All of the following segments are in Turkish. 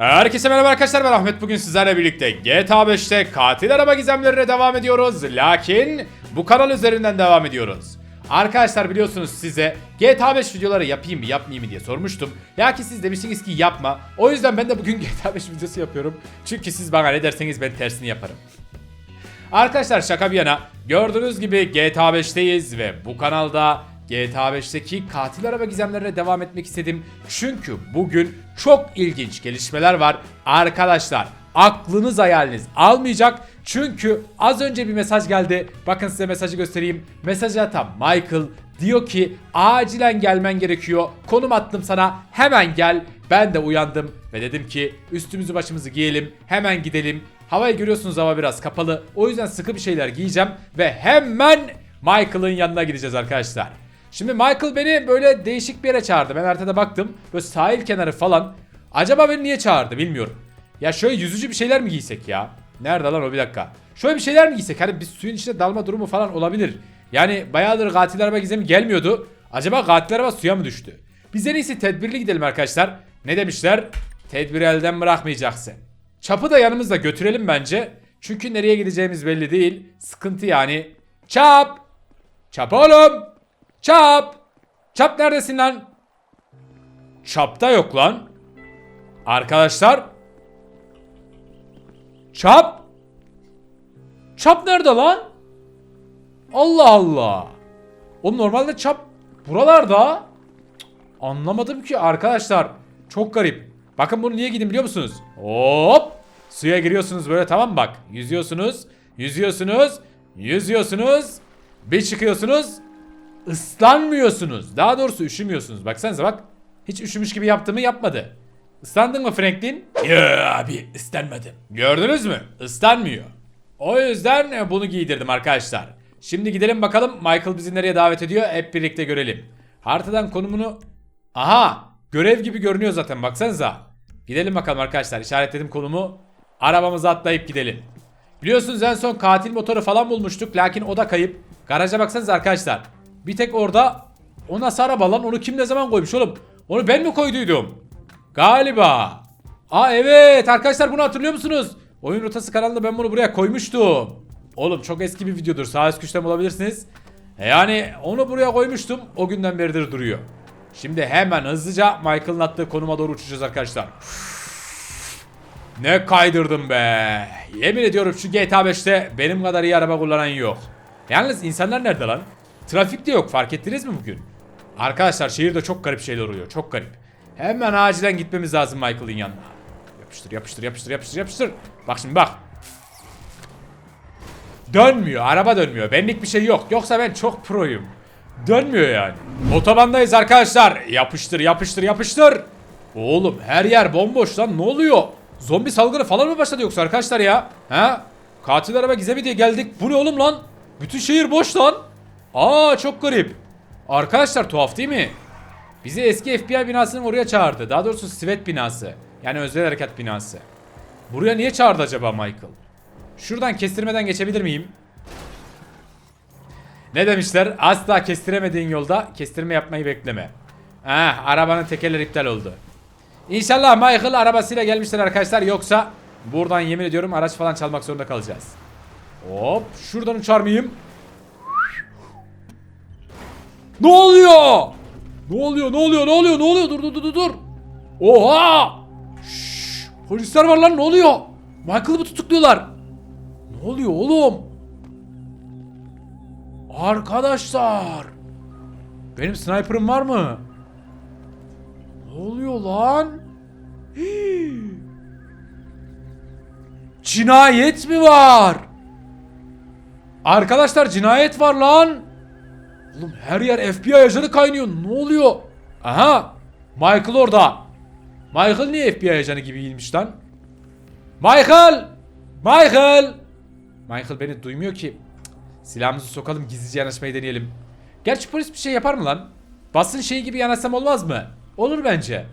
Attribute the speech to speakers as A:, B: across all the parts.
A: Herkese merhaba arkadaşlar ben Ahmet bugün sizlerle birlikte GTA 5'te katil araba gizemlerine devam ediyoruz lakin bu kanal üzerinden devam ediyoruz. Arkadaşlar biliyorsunuz size GTA 5 videoları yapayım mı yapmayayım mı diye sormuştum. Lakin siz demiştiniz ki yapma. O yüzden ben de bugün GTA 5 videosu yapıyorum. Çünkü siz bana ne derseniz ben tersini yaparım. Arkadaşlar şaka bir yana gördüğünüz gibi GTA 5'teyiz ve bu kanalda GTA 5'teki katil araba gizemlerine devam etmek istedim. Çünkü bugün çok ilginç gelişmeler var. Arkadaşlar aklınız hayaliniz almayacak. Çünkü az önce bir mesaj geldi. Bakın size mesajı göstereyim. Mesaj atan Michael diyor ki acilen gelmen gerekiyor. Konum attım sana hemen gel. Ben de uyandım ve dedim ki üstümüzü başımızı giyelim hemen gidelim. Havayı görüyorsunuz hava biraz kapalı. O yüzden sıkı bir şeyler giyeceğim ve hemen Michael'ın yanına gideceğiz arkadaşlar. Şimdi Michael beni böyle değişik bir yere çağırdı. Ben haritada baktım. Böyle sahil kenarı falan. Acaba beni niye çağırdı bilmiyorum. Ya şöyle yüzücü bir şeyler mi giysek ya? Nerede lan o bir dakika. Şöyle bir şeyler mi giysek? Hani bir suyun içine dalma durumu falan olabilir. Yani bayağıdır katil araba gizemi gelmiyordu. Acaba katil araba suya mı düştü? Biz en iyisi tedbirli gidelim arkadaşlar. Ne demişler? Tedbiri elden bırakmayacaksın. Çapı da yanımızda götürelim bence. Çünkü nereye gideceğimiz belli değil. Sıkıntı yani. Çap! Çap oğlum! Çap! Çap neredesin lan? Çapta yok lan. Arkadaşlar. Çap! Çap nerede lan? Allah Allah. O normalde çap buralarda. Anlamadım ki arkadaşlar. Çok garip. Bakın bunu niye gidin biliyor musunuz? Hop! Suya giriyorsunuz böyle tamam mı bak. Yüzüyorsunuz. Yüzüyorsunuz. Yüzüyorsunuz. Bir çıkıyorsunuz. Islanmıyorsunuz. Daha doğrusu üşümüyorsunuz. Baksanıza bak. Hiç üşümüş gibi yaptığımı yapmadı. Islandın mı Franklin? Ya abi ıslanmadım. Gördünüz mü? Islanmıyor. O yüzden e, bunu giydirdim arkadaşlar. Şimdi gidelim bakalım Michael bizi nereye davet ediyor hep birlikte görelim. Haritadan konumunu... Aha! Görev gibi görünüyor zaten baksanıza. Gidelim bakalım arkadaşlar işaretledim konumu. Arabamıza atlayıp gidelim. Biliyorsunuz en son katil motoru falan bulmuştuk lakin o da kayıp. Garaja baksanıza arkadaşlar. Bir tek orada o nasıl araba lan onu kim ne zaman koymuş oğlum? Onu ben mi koyduydum? Galiba. Aa evet arkadaşlar bunu hatırlıyor musunuz? Oyun rotası kanalında ben bunu buraya koymuştum. Oğlum çok eski bir videodur. Sağ üst köşeden bulabilirsiniz. E Yani onu buraya koymuştum. O günden beridir duruyor. Şimdi hemen hızlıca Michael'ın attığı konuma doğru uçacağız arkadaşlar. Ne kaydırdım be. Yemin ediyorum şu GTA 5'te benim kadar iyi araba kullanan yok. Yalnız insanlar nerede lan? Trafik de yok fark ettiniz mi bugün? Arkadaşlar şehirde çok garip şeyler oluyor. Çok garip. Hemen acilen gitmemiz lazım Michael'ın yanına. Yapıştır yapıştır yapıştır yapıştır yapıştır. Bak şimdi bak. Dönmüyor. Araba dönmüyor. Benlik bir şey yok. Yoksa ben çok proyum. Dönmüyor yani. Otobandayız arkadaşlar. Yapıştır yapıştır yapıştır. Oğlum her yer bomboş lan. Ne oluyor? Zombi salgını falan mı başladı yoksa arkadaşlar ya? Ha? Katil araba gizemi diye geldik. Bu ne oğlum lan? Bütün şehir boş lan. Aa çok garip. Arkadaşlar tuhaf değil mi? Bizi eski FBI binasının oraya çağırdı. Daha doğrusu Svet binası. Yani özel harekat binası. Buraya niye çağırdı acaba Michael? Şuradan kestirmeden geçebilir miyim? Ne demişler? Asla kestiremediğin yolda kestirme yapmayı bekleme. Ah, arabanın tekerleri iptal oldu. İnşallah Michael arabasıyla gelmiştir arkadaşlar. Yoksa buradan yemin ediyorum araç falan çalmak zorunda kalacağız. Hop, şuradan uçar mıyım? Ne oluyor? Ne oluyor? Ne oluyor? Ne oluyor? Ne oluyor? Dur dur dur dur. Oha! Şşş, polisler var lan ne oluyor? Michael'ı mı tutukluyorlar? Ne oluyor oğlum? Arkadaşlar. Benim sniper'ım var mı? Ne oluyor lan? Hii. Cinayet mi var? Arkadaşlar cinayet var lan. Oğlum her yer FBI ajanı kaynıyor. Ne oluyor? Aha. Michael orada. Michael niye FBI ajanı gibi giyinmiş lan? Michael! Michael! Michael beni duymuyor ki. Silahımızı sokalım gizlice yanaşmayı deneyelim. Gerçi polis bir şey yapar mı lan? Basın şeyi gibi yanaşsam olmaz mı? Olur bence.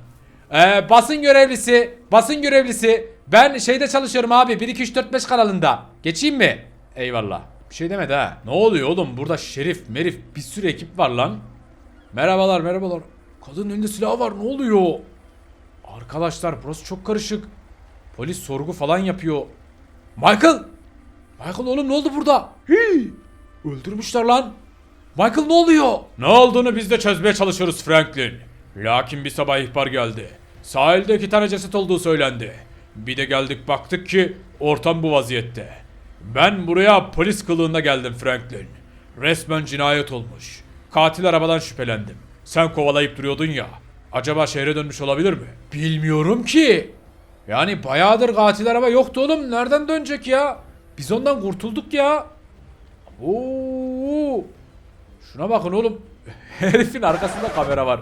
A: Ee, basın görevlisi, basın görevlisi. Ben şeyde çalışıyorum abi 1 2 3 4 5 kanalında. Geçeyim mi? Eyvallah. Bir şey demedi ha. Ne oluyor oğlum? Burada şerif, merif bir sürü ekip var lan. Merhabalar, merhabalar. Kadının elinde silah var. Ne oluyor? Arkadaşlar burası çok karışık. Polis sorgu falan yapıyor. Michael! Michael oğlum ne oldu burada? Hii! Öldürmüşler lan. Michael ne oluyor? Ne olduğunu biz de çözmeye çalışıyoruz Franklin. Lakin bir sabah ihbar geldi. Sahilde iki tane ceset olduğu söylendi. Bir de geldik baktık ki ortam bu vaziyette. Ben buraya polis kılığında geldim Franklin. Resmen cinayet olmuş. Katil arabadan şüphelendim. Sen kovalayıp duruyordun ya. Acaba şehre dönmüş olabilir mi? Bilmiyorum ki. Yani bayağıdır katil araba yoktu oğlum. Nereden dönecek ya? Biz ondan kurtulduk ya. Oo. Şuna bakın oğlum. Herifin arkasında kamera var.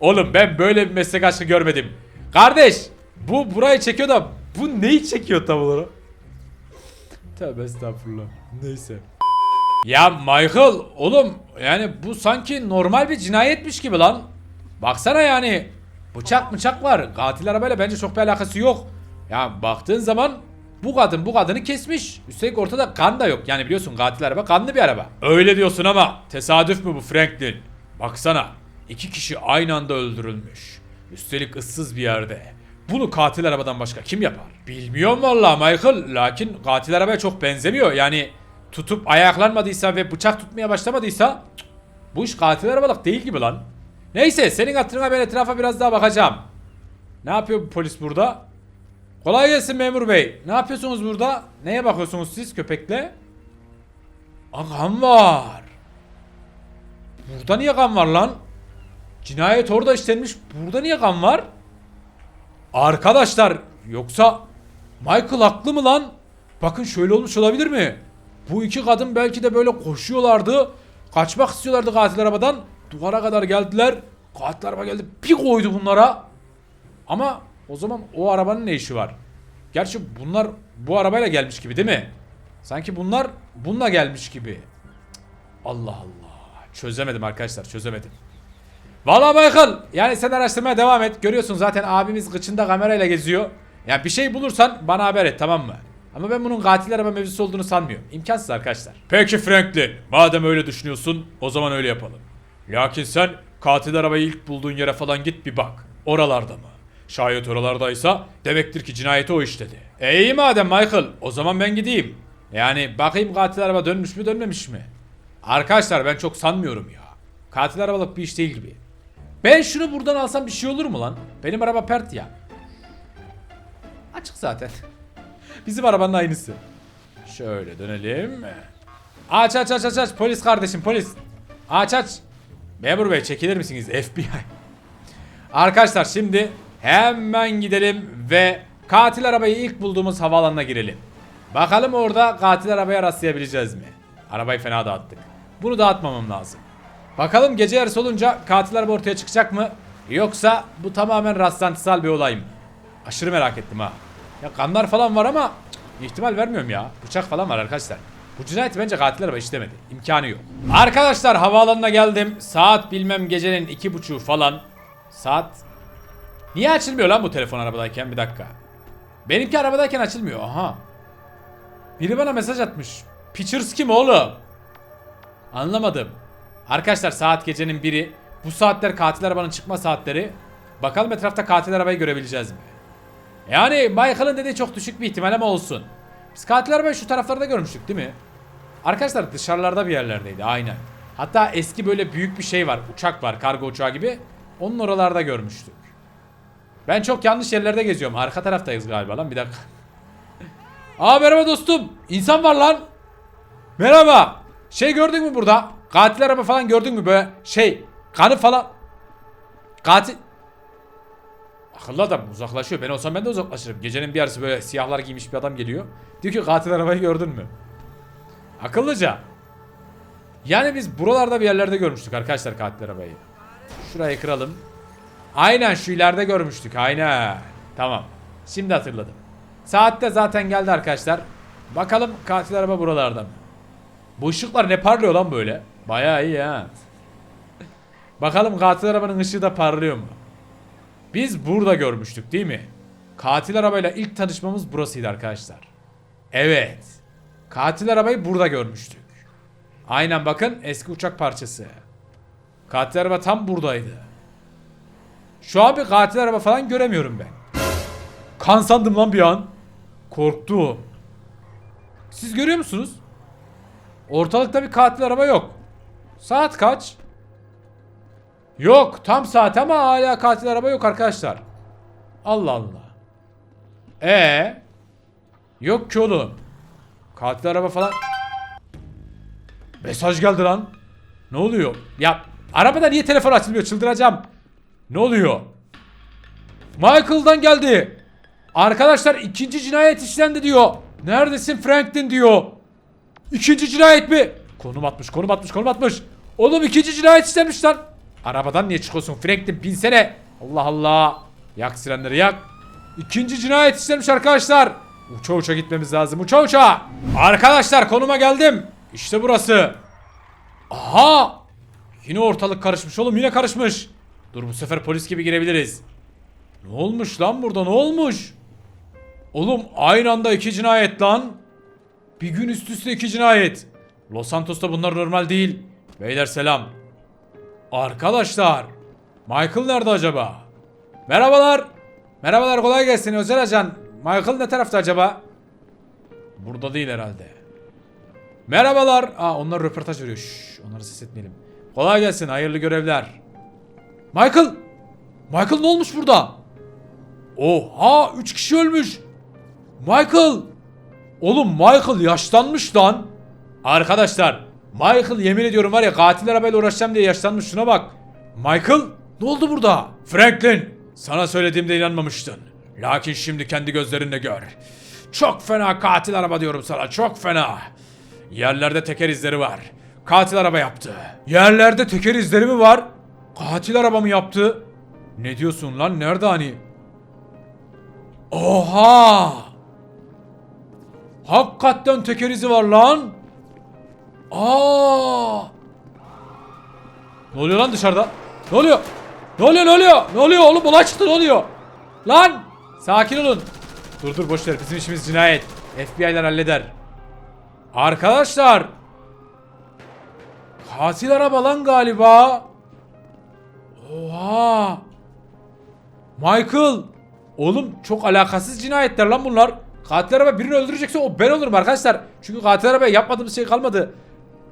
A: Oğlum ben böyle bir meslek aşkı görmedim. Kardeş bu burayı çekiyor da bu neyi çekiyor tam olarak? Tövbe estağfurullah. Neyse. Ya Michael oğlum yani bu sanki normal bir cinayetmiş gibi lan. Baksana yani bıçak bıçak var. Katil arabayla bence çok bir alakası yok. Ya baktığın zaman bu kadın bu kadını kesmiş. Üstelik ortada kan da yok. Yani biliyorsun katil araba kanlı bir araba. Öyle diyorsun ama tesadüf mü bu Franklin? Baksana iki kişi aynı anda öldürülmüş. Üstelik ıssız bir yerde. Bunu katil arabadan başka kim yapar? Bilmiyorum valla Michael. Lakin katil arabaya çok benzemiyor. Yani tutup ayaklanmadıysa ve bıçak tutmaya başlamadıysa bu iş katil arabalık değil gibi lan. Neyse senin hatırına ben etrafa biraz daha bakacağım. Ne yapıyor bu polis burada? Kolay gelsin memur bey. Ne yapıyorsunuz burada? Neye bakıyorsunuz siz köpekle? Kan var. Burada niye kan var lan? Cinayet orada işlenmiş. Burada niye kan var? Arkadaşlar yoksa Michael haklı mı lan? Bakın şöyle olmuş olabilir mi? Bu iki kadın belki de böyle koşuyorlardı. Kaçmak istiyorlardı katil arabadan. Duvara kadar geldiler. Katil araba geldi bir koydu bunlara. Ama o zaman o arabanın ne işi var? Gerçi bunlar bu arabayla gelmiş gibi değil mi? Sanki bunlar bununla gelmiş gibi. Allah Allah. Çözemedim arkadaşlar çözemedim. Valla Michael yani sen araştırmaya devam et. Görüyorsun zaten abimiz kıçında kamerayla geziyor. Yani bir şey bulursan bana haber et tamam mı? Ama ben bunun katil araba mevzusu olduğunu sanmıyorum. İmkansız arkadaşlar. Peki Franklin madem öyle düşünüyorsun o zaman öyle yapalım. Lakin sen katil arabayı ilk bulduğun yere falan git bir bak. Oralarda mı? Şayet oralardaysa demektir ki cinayeti o işledi. E iyi madem Michael o zaman ben gideyim. Yani bakayım katil araba dönmüş mü dönmemiş mi? Arkadaşlar ben çok sanmıyorum ya. Katil arabalık bir iş değil gibi. Ben şunu buradan alsam bir şey olur mu lan? Benim araba pert ya. Açık zaten. Bizim arabanın aynısı. Şöyle dönelim. Aç aç aç aç aç polis kardeşim polis. Aç aç. Memur bey çekilir misiniz FBI? Arkadaşlar şimdi hemen gidelim ve katil arabayı ilk bulduğumuz havaalanına girelim. Bakalım orada katil arabaya rastlayabileceğiz mi? Arabayı fena dağıttık. Bunu dağıtmamam lazım. Bakalım gece yarısı olunca katil araba ortaya çıkacak mı? Yoksa bu tamamen rastlantısal bir olay mı? Aşırı merak ettim ha. Ya kanlar falan var ama ihtimal vermiyorum ya. Bıçak falan var arkadaşlar. Bu cinayeti bence katil araba işlemedi. İmkanı yok. Arkadaşlar havaalanına geldim. Saat bilmem gecenin iki buçuğu falan. Saat... Niye açılmıyor lan bu telefon arabadayken? Bir dakika. Benimki arabadayken açılmıyor. Aha. Biri bana mesaj atmış. Pictures kim oğlum? Anlamadım. Arkadaşlar saat gecenin biri. Bu saatler katil arabanın çıkma saatleri. Bakalım etrafta katil arabayı görebileceğiz mi? Yani Michael'ın dediği çok düşük bir ihtimal ama olsun. Biz katil arabayı şu taraflarda görmüştük değil mi? Arkadaşlar dışarılarda bir yerlerdeydi aynen. Hatta eski böyle büyük bir şey var. Uçak var kargo uçağı gibi. Onun oralarda görmüştük. Ben çok yanlış yerlerde geziyorum. Arka taraftayız galiba lan bir dakika. Aa merhaba dostum. İnsan var lan. Merhaba. Şey gördün mü burada? Katil araba falan gördün mü böyle şey kanı falan. Katil. Akıllı adam uzaklaşıyor. Ben olsam ben de uzaklaşırım. Gecenin bir yarısı böyle siyahlar giymiş bir adam geliyor. Diyor ki katil arabayı gördün mü? Akıllıca. Yani biz buralarda bir yerlerde görmüştük arkadaşlar katil arabayı. Şurayı kıralım. Aynen şu ileride görmüştük. Aynen. Tamam. Şimdi hatırladım. Saatte zaten geldi arkadaşlar. Bakalım katil araba buralarda mı? Bu ışıklar ne parlıyor lan böyle? Bayağı iyi ha. Bakalım katil arabanın ışığı da parlıyor mu? Biz burada görmüştük değil mi? Katil arabayla ilk tanışmamız burasıydı arkadaşlar. Evet. Katil arabayı burada görmüştük. Aynen bakın eski uçak parçası. Katil araba tam buradaydı. Şu an bir katil araba falan göremiyorum ben. Kan sandım lan bir an. Korktu. Siz görüyor musunuz? Ortalıkta bir katil araba yok. Saat kaç? Yok tam saat ama hala katil araba yok arkadaşlar. Allah Allah. E Yok ki oğlum. Katil araba falan. Mesaj geldi lan. Ne oluyor? Ya arabada niye telefon açılmıyor? Çıldıracağım. Ne oluyor? Michael'dan geldi. Arkadaşlar ikinci cinayet işlendi diyor. Neredesin Franklin diyor. İkinci cinayet mi? Konum atmış, konum atmış, konum atmış. Oğlum ikinci cinayet işlenmiş lan. Arabadan niye çıkıyorsun Franklin? Binsene. Allah Allah. Yak sirenleri yak. İkinci cinayet işlenmiş arkadaşlar. Uça uça gitmemiz lazım. Uça uça. Arkadaşlar konuma geldim. İşte burası. Aha. Yine ortalık karışmış oğlum yine karışmış. Dur bu sefer polis gibi girebiliriz. Ne olmuş lan burada ne olmuş? Oğlum aynı anda iki cinayet lan. Bir gün üst üste iki cinayet. Los Santos'ta bunlar normal değil. Beyler selam. Arkadaşlar. Michael nerede acaba? Merhabalar. Merhabalar kolay gelsin özel ajan. Michael ne tarafta acaba? Burada değil herhalde. Merhabalar. Aa onlar röportaj veriyor. Şşş, onları ses etmeyelim. Kolay gelsin hayırlı görevler. Michael. Michael ne olmuş burada? Oha 3 kişi ölmüş. Michael. Oğlum Michael yaşlanmış lan. Arkadaşlar Michael yemin ediyorum var ya katil arabayla uğraşacağım diye yaşlanmış şuna bak. Michael ne oldu burada? Franklin sana söylediğimde inanmamıştın. Lakin şimdi kendi gözlerinle gör. Çok fena katil araba diyorum sana çok fena. Yerlerde teker izleri var. Katil araba yaptı. Yerlerde teker izleri mi var? Katil araba mı yaptı? Ne diyorsun lan nerede hani? Oha! Hakikaten teker izi var lan. Aa! Ne oluyor lan dışarıda? Ne oluyor? Ne oluyor ne oluyor? Ne oluyor oğlum olay çıktı ne oluyor? Lan! Sakin olun. Dur dur boş ver bizim işimiz cinayet. FBI'ler halleder. Arkadaşlar. Katil araba lan galiba. Oha. Michael. Oğlum çok alakasız cinayetler lan bunlar. Katil araba birini öldürecekse o ben olurum arkadaşlar. Çünkü katil arabaya yapmadığımız şey kalmadı.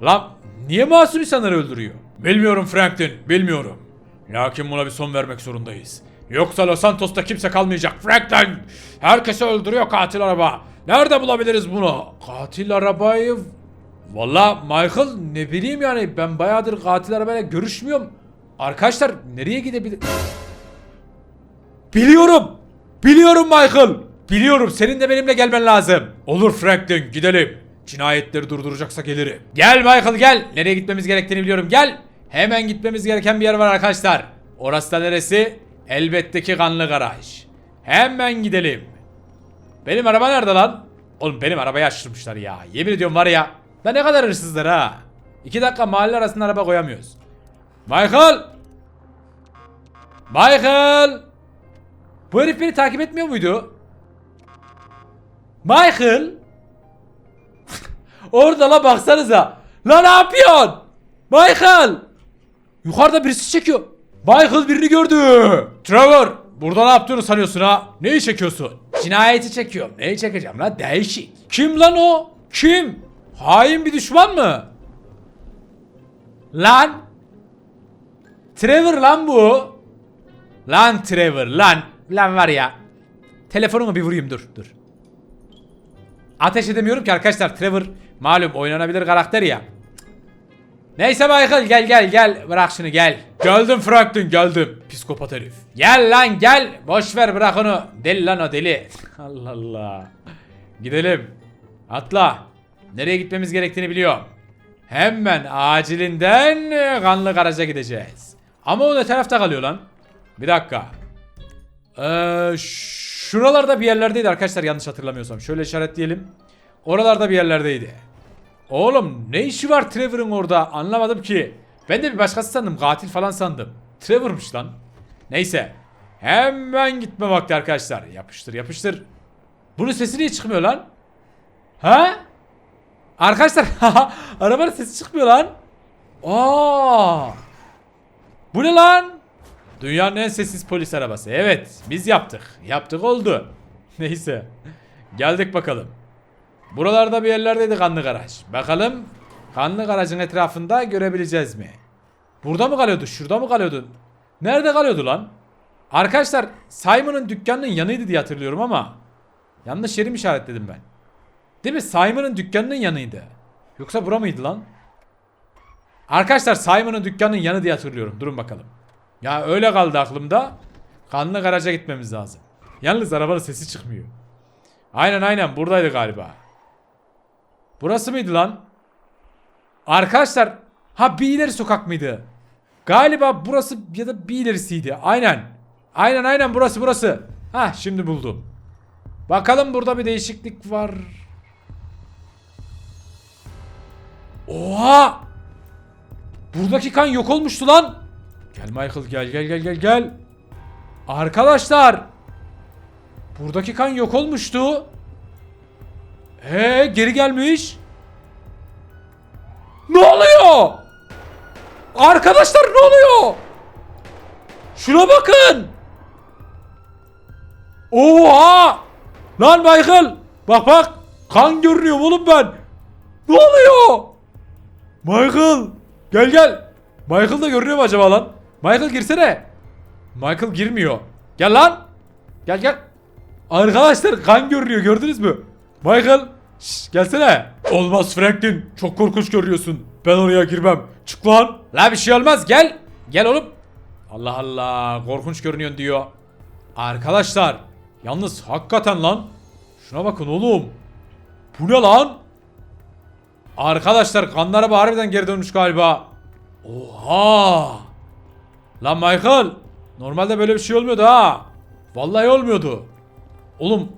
A: Lan niye masum insanları öldürüyor? Bilmiyorum Franklin, bilmiyorum. Lakin buna bir son vermek zorundayız. Yoksa Los Santos'ta kimse kalmayacak Franklin. Herkesi öldürüyor katil araba. Nerede bulabiliriz bunu? Katil arabayı... Valla Michael ne bileyim yani ben bayağıdır katil arabayla görüşmüyorum. Arkadaşlar nereye gidebilir... Biliyorum. Biliyorum Michael. Biliyorum senin de benimle gelmen lazım. Olur Franklin gidelim. Cinayetleri durduracaksa gelirim. Gel Michael gel. Nereye gitmemiz gerektiğini biliyorum. Gel. Hemen gitmemiz gereken bir yer var arkadaşlar. Orası da neresi? Elbette ki kanlı garaj. Hemen gidelim. Benim araba nerede lan? Oğlum benim arabayı açtırmışlar ya. Yemin ediyorum var ya. Da ne kadar hırsızlar ha. İki dakika mahalle arasında araba koyamıyoruz. Michael! Michael! Bu herif beni takip etmiyor muydu? Michael! Orada la baksanıza. La ne yapıyorsun? Michael! Yukarıda birisi çekiyor. Michael birini gördü. Trevor! Burada ne yaptığını sanıyorsun ha? Neyi çekiyorsun? Cinayeti çekiyorum. Neyi çekeceğim lan? Değişik. Kim lan o? Kim? Hain bir düşman mı? Lan? Trevor lan bu. Lan Trevor lan. Lan var ya. Telefonumu bir vurayım dur dur. Ateş edemiyorum ki arkadaşlar Trevor malum oynanabilir karakter ya. Neyse Michael gel gel gel bırak şunu gel. Geldim Franklin geldim. Psikopat herif. Gel lan gel. Boş ver bırak onu. Deli lan o deli. Allah Allah. Gidelim. Atla. Nereye gitmemiz gerektiğini biliyorum. Hemen acilinden kanlı garaja gideceğiz. Ama o ne tarafta kalıyor lan? Bir dakika. Ee, şuralarda bir yerlerdeydi arkadaşlar yanlış hatırlamıyorsam. Şöyle işaretleyelim. Oralarda bir yerlerdeydi. Oğlum ne işi var Trevor'ın orada anlamadım ki. Ben de bir başkası sandım katil falan sandım. Trevor'mış lan. Neyse. Hemen gitme vakti arkadaşlar. Yapıştır yapıştır. Bunun sesi niye çıkmıyor lan? Ha? Arkadaşlar arabanın sesi çıkmıyor lan. Aa! Bu ne lan? Dünyanın en sessiz polis arabası. Evet, biz yaptık. Yaptık oldu. Neyse. Geldik bakalım. Buralarda bir yerlerdeydi kanlı garaj. Bakalım kanlı garajın etrafında görebileceğiz mi? Burada mı kalıyordu? Şurada mı kalıyordu? Nerede kalıyordu lan? Arkadaşlar Simon'ın dükkanının yanıydı diye hatırlıyorum ama yanlış yeri mi işaretledim ben? Değil mi? Simon'ın dükkanının yanıydı. Yoksa bura mıydı lan? Arkadaşlar Simon'ın dükkanının yanı diye hatırlıyorum. Durun bakalım. Ya öyle kaldı aklımda. Kanlı garaja gitmemiz lazım. Yalnız arabanın sesi çıkmıyor. Aynen aynen buradaydı galiba. Burası mıydı lan? Arkadaşlar ha bir ileri sokak mıydı? Galiba burası ya da bir ilerisiydi. Aynen. Aynen aynen burası burası. Ha şimdi buldum. Bakalım burada bir değişiklik var. Oha! Buradaki kan yok olmuştu lan. Gel Michael gel gel gel gel gel. Arkadaşlar. Buradaki kan yok olmuştu. He geri gelmiş. Ne oluyor? Arkadaşlar ne oluyor? Şuna bakın. Oha! Lan Michael! Bak bak! Kan görünüyor oğlum ben. Ne oluyor? Michael! Gel gel. Michael da görünüyor mu acaba lan? Michael girsene. Michael girmiyor. Gel lan. Gel gel. Arkadaşlar kan görünüyor gördünüz mü? Michael. Şş, gelsene. Olmaz Franklin. Çok korkunç görüyorsun. Ben oraya girmem. Çık lan. La bir şey olmaz gel. Gel oğlum. Allah Allah korkunç görünüyorsun diyor. Arkadaşlar. Yalnız hakikaten lan. Şuna bakın oğlum. Bu ne lan? Arkadaşlar kanlar araba harbiden geri dönmüş galiba. Oha! Lan Michael! Normalde böyle bir şey olmuyordu ha. Vallahi olmuyordu. Oğlum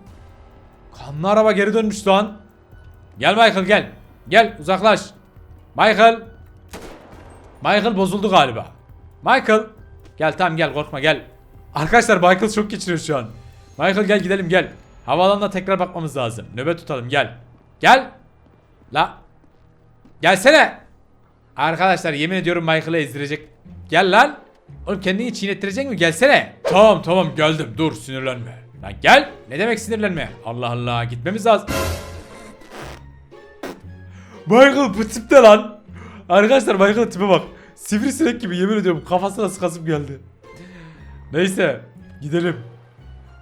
A: kanlı araba geri dönmüş lan. Gel Michael gel. Gel uzaklaş. Michael. Michael bozuldu galiba. Michael. Gel tamam gel korkma gel. Arkadaşlar Michael çok geçiriyor şu an. Michael gel gidelim gel. Havaalanına tekrar bakmamız lazım. Nöbet tutalım gel. Gel. La. Gelsene. Arkadaşlar yemin ediyorum Michael'ı ezdirecek. Gel lan. Oğlum kendini çiğnettirecek mi? Gelsene. Tamam tamam geldim. Dur sinirlenme. Lan gel. Ne demek sinirlenme? Allah Allah gitmemiz lazım. Michael bu tipte lan. Arkadaşlar Michael'ın tipe bak. Sivrisinek gibi yemin ediyorum kafasına sıkasım geldi. Neyse gidelim.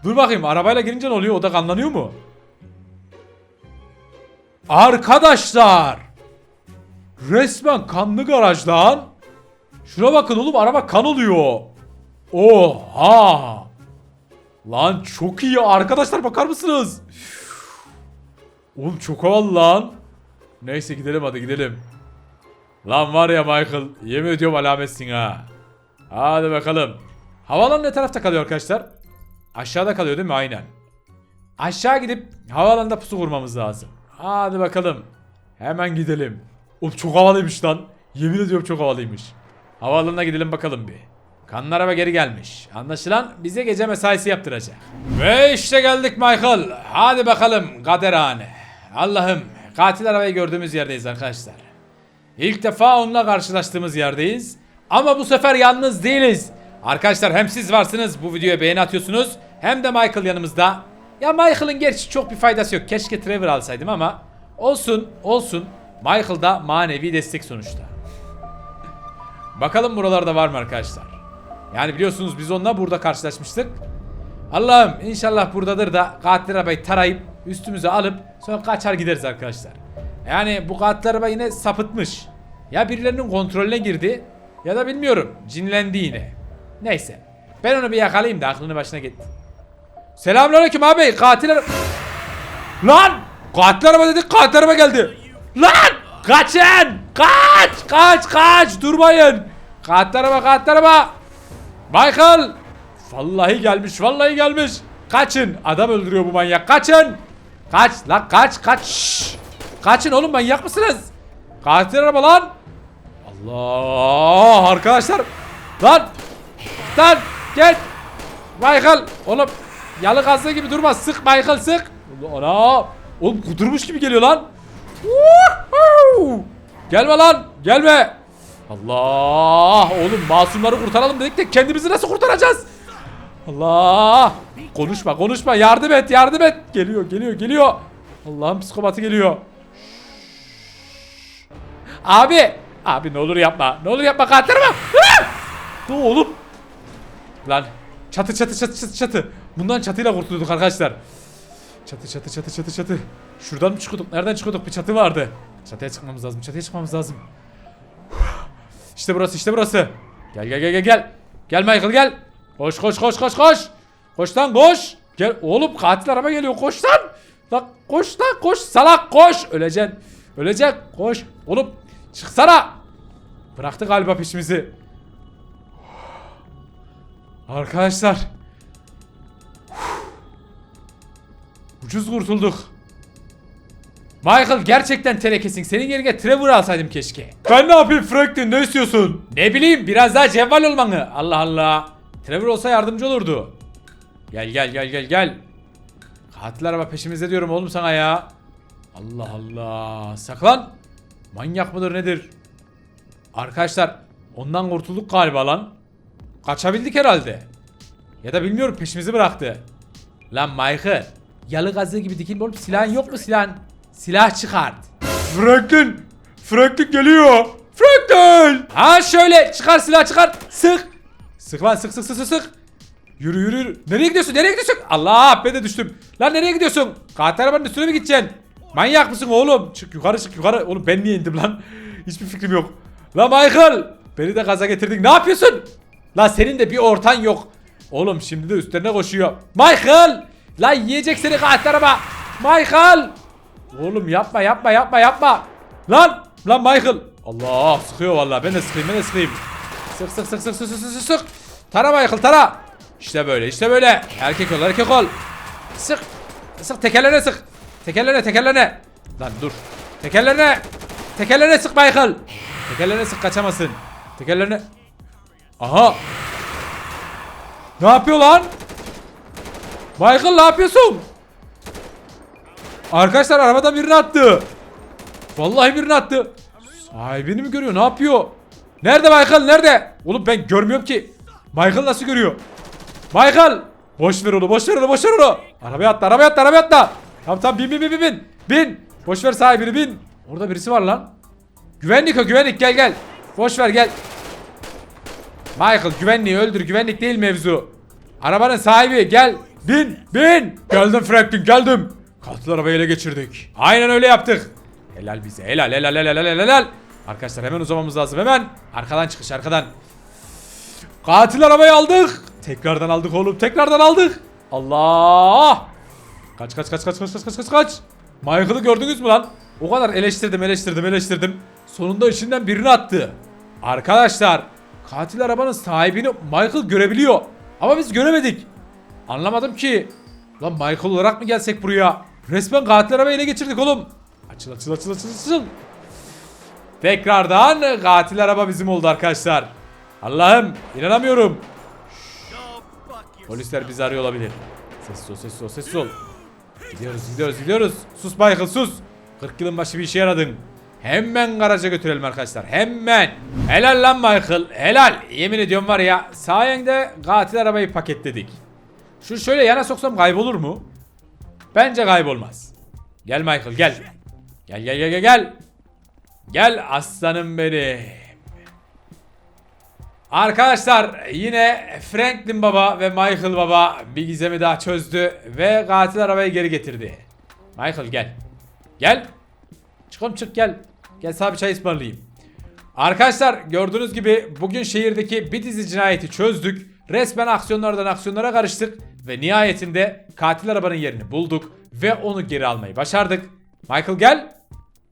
A: Dur bakayım arabayla girince ne oluyor? O da kanlanıyor mu? Arkadaşlar. Resmen kanlı garaj lan. Şuna bakın oğlum araba kan oluyor. Oha. Lan çok iyi arkadaşlar bakar mısınız? Oğlum çok havalı lan. Neyse gidelim hadi gidelim. Lan var ya Michael yemin ediyorum alametsin ha. Hadi bakalım. Havalan ne tarafta kalıyor arkadaşlar? Aşağıda kalıyor değil mi? Aynen. Aşağı gidip havaalanında pusu kurmamız lazım. Hadi bakalım. Hemen gidelim. Oğlum çok havalıymış lan. Yemin ediyorum çok havalıymış. Havaalanına gidelim bakalım bir. Kanlı araba geri gelmiş. Anlaşılan bize gece mesaisi yaptıracak. Ve işte geldik Michael. Hadi bakalım kaderhane. Allah'ım katil arabayı gördüğümüz yerdeyiz arkadaşlar. İlk defa onunla karşılaştığımız yerdeyiz. Ama bu sefer yalnız değiliz. Arkadaşlar hem siz varsınız bu videoya beğeni atıyorsunuz. Hem de Michael yanımızda. Ya Michael'ın gerçi çok bir faydası yok. Keşke Trevor alsaydım ama olsun olsun. Michael da manevi destek sonuçta. Bakalım buralarda var mı arkadaşlar? Yani biliyorsunuz biz onunla burada karşılaşmıştık. Allah'ım inşallah buradadır da katil arabayı tarayıp üstümüze alıp sonra kaçar gideriz arkadaşlar. Yani bu katil araba yine sapıtmış. Ya birilerinin kontrolüne girdi ya da bilmiyorum cinlendi yine. Neyse. Ben onu bir yakalayayım da aklını başına get. Selamünaleyküm abi katil Lan! Katil araba dedik katil araba geldi. Lan! Kaçın! Kaç! Kaç! Kaç! Durmayın! Katil araba katil araba! Michael! Vallahi gelmiş vallahi gelmiş. Kaçın! Adam öldürüyor bu manyak kaçın! Kaç lan kaç kaç! Kaçın oğlum manyak mısınız? Katil araba lan! Allah arkadaşlar! Lan! Lan! Gel! Michael! Oğlum yalı gazlı gibi durma sık Michael sık! Ana! Oğlum kudurmuş gibi geliyor lan! Gelme lan! Gelme! Allah! Oğlum masumları kurtaralım dedik de kendimizi nasıl kurtaracağız? Allah! Konuşma konuşma yardım et yardım et. Geliyor geliyor geliyor. Allah'ın psikopatı geliyor. Abi! Abi ne olur yapma. Ne olur yapma katilime. Ne oğlum? Lan çatı çatı çatı çatı çatı. Bundan çatıyla kurtuluyorduk arkadaşlar. Çatı çatı çatı çatı çatı. Şuradan mı çıkıyorduk? Nereden çıkıyorduk? Bir çatı vardı. Çatıya çıkmamız lazım. Çatıya çıkmamız lazım. İşte burası işte burası. Gel gel gel gel gel. Gel Michael gel. Koş koş koş koş koş. Koş lan koş. Gel oğlum katil araba geliyor koş lan. Lan koş lan koş salak koş. Öleceksin. Öleceksin koş. Oğlum çıksana. Bıraktı galiba peşimizi. Arkadaşlar. Ucuz kurtulduk. Michael gerçekten tenekesin. Senin yerine Trevor alsaydım keşke. Ben ne yapayım Franklin ne istiyorsun? Ne bileyim biraz daha cevval olmanı. Allah Allah. Trevor olsa yardımcı olurdu. Gel gel gel gel gel. Katil araba peşimizde diyorum oğlum sana ya. Allah Allah. Saklan. Manyak mıdır nedir? Arkadaşlar ondan kurtulduk galiba lan. Kaçabildik herhalde. Ya da bilmiyorum peşimizi bıraktı. Lan Michael. Yalı gazı gibi dikilme oğlum silahın yok mu silahın? Silah çıkart. Franklin. Franklin geliyor. Franklin. Ha şöyle çıkar silah çıkar. Sık. Sık lan sık sık sık sık. Yürü yürü. Nereye gidiyorsun? Nereye gidiyorsun? Allah ben de düştüm. Lan nereye gidiyorsun? Katil arabanın üstüne mi gideceksin? Manyak mısın oğlum? Çık yukarı çık yukarı. Oğlum ben niye indim lan? Hiçbir fikrim yok. La Michael. Beni de gaza getirdin. Ne yapıyorsun? La senin de bir ortan yok. Oğlum şimdi de üstlerine koşuyor. Michael. La yiyecek seni katil araba. Michael. Oğlum yapma yapma yapma yapma. Lan. Lan Michael. Allah sıkıyor vallahi. Ben de sıkayım ben de sıkayım. Sık sık sık sık sık sık sık sık. Tara Michael tara. İşte böyle işte böyle. Erkek ol erkek ol. Sık. Sık tekerlerine sık. Tekerlerine tekerlerine. Lan dur. Tekerlerine. Tekerlerine sık Michael. Tekerlerine sık kaçamasın. Tekerlerine. Aha. Ne yapıyor lan? Michael ne yapıyorsun? Arkadaşlar arabada birini attı. Vallahi birini attı. Sahibini mi görüyor? Ne yapıyor? Nerede Michael? Nerede? Oğlum ben görmüyorum ki. Michael nasıl görüyor? Michael! Boş ver onu, boş ver onu, boş ver onu. Arabaya atla, arabaya atla, arabaya atla. Tamam tamam bin bin bin bin bin. Bin. Boş ver sahibini bin. Orada birisi var lan. Güvenlik o güvenlik gel gel. Boş ver gel. Michael güvenliği öldür güvenlik değil mevzu. Arabanın sahibi gel. Bin bin. Geldim Franklin geldim. Katil arabayı ele geçirdik. Aynen öyle yaptık. Helal bize helal helal helal helal helal. Arkadaşlar hemen uzamamız lazım hemen. Arkadan çıkış arkadan. Katil arabayı aldık. Tekrardan aldık oğlum. Tekrardan aldık. Allah. Kaç kaç kaç kaç kaç kaç kaç kaç. kaç? Michael'ı gördünüz mü lan? O kadar eleştirdim eleştirdim eleştirdim. Sonunda içinden birini attı. Arkadaşlar katil arabanın sahibini Michael görebiliyor. Ama biz göremedik. Anlamadım ki. Lan Michael olarak mı gelsek buraya? Resmen katil arabayı ele geçirdik oğlum. Açıl açıl açıl açıl açıl. Tekrardan katil araba bizim oldu arkadaşlar. Allah'ım inanamıyorum. Polisler bizi arıyor olabilir. Sessiz ol sessiz ol sessiz ol. Gidiyoruz gidiyoruz gidiyoruz. Sus Michael sus. 40 yılın başı bir işe yaradın. Hemen garaja götürelim arkadaşlar. Hemen. Helal lan Michael. Helal. Yemin ediyorum var ya. Sayende katil arabayı paketledik. Şu şöyle yana soksam kaybolur mu? Bence kaybolmaz. Gel Michael gel. Gel gel gel gel gel. Gel aslanım benim. Arkadaşlar yine Franklin baba ve Michael baba bir gizemi daha çözdü ve katil arabayı geri getirdi. Michael gel. Gel. Çık oğlum çık gel. Gel sana bir çay ısmarlayayım. Arkadaşlar gördüğünüz gibi bugün şehirdeki bir dizi cinayeti çözdük. Resmen aksiyonlardan aksiyonlara karıştık. Ve nihayetinde katil arabanın yerini bulduk. Ve onu geri almayı başardık. Michael gel.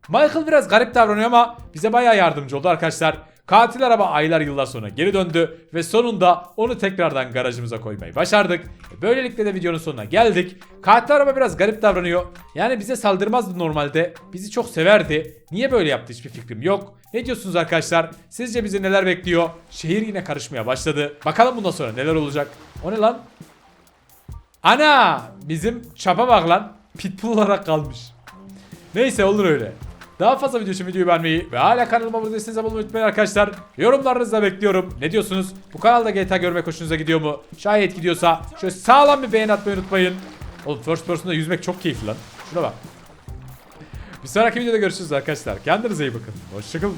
A: Michael biraz garip davranıyor ama bize bayağı yardımcı oldu arkadaşlar. Katil araba aylar yıllar sonra geri döndü ve sonunda onu tekrardan garajımıza koymayı başardık. Böylelikle de videonun sonuna geldik. Katil araba biraz garip davranıyor. Yani bize saldırmazdı normalde. Bizi çok severdi. Niye böyle yaptı hiçbir fikrim yok. Ne diyorsunuz arkadaşlar? Sizce bizi neler bekliyor? Şehir yine karışmaya başladı. Bakalım bundan sonra neler olacak. O ne lan? Ana! Bizim çapa bak lan. Pitbull olarak kalmış. Neyse olur öyle. Daha fazla video için videoyu beğenmeyi ve hala kanalıma abone değilseniz abone olmayı unutmayın arkadaşlar. Yorumlarınızı da bekliyorum. Ne diyorsunuz? Bu kanalda GTA görmek hoşunuza gidiyor mu? Şayet gidiyorsa şöyle sağlam bir beğeni atmayı unutmayın. Oğlum first person'da yüzmek çok keyifli lan. Şuna bak. Bir sonraki videoda görüşürüz arkadaşlar. Kendinize iyi bakın. Hoşçakalın.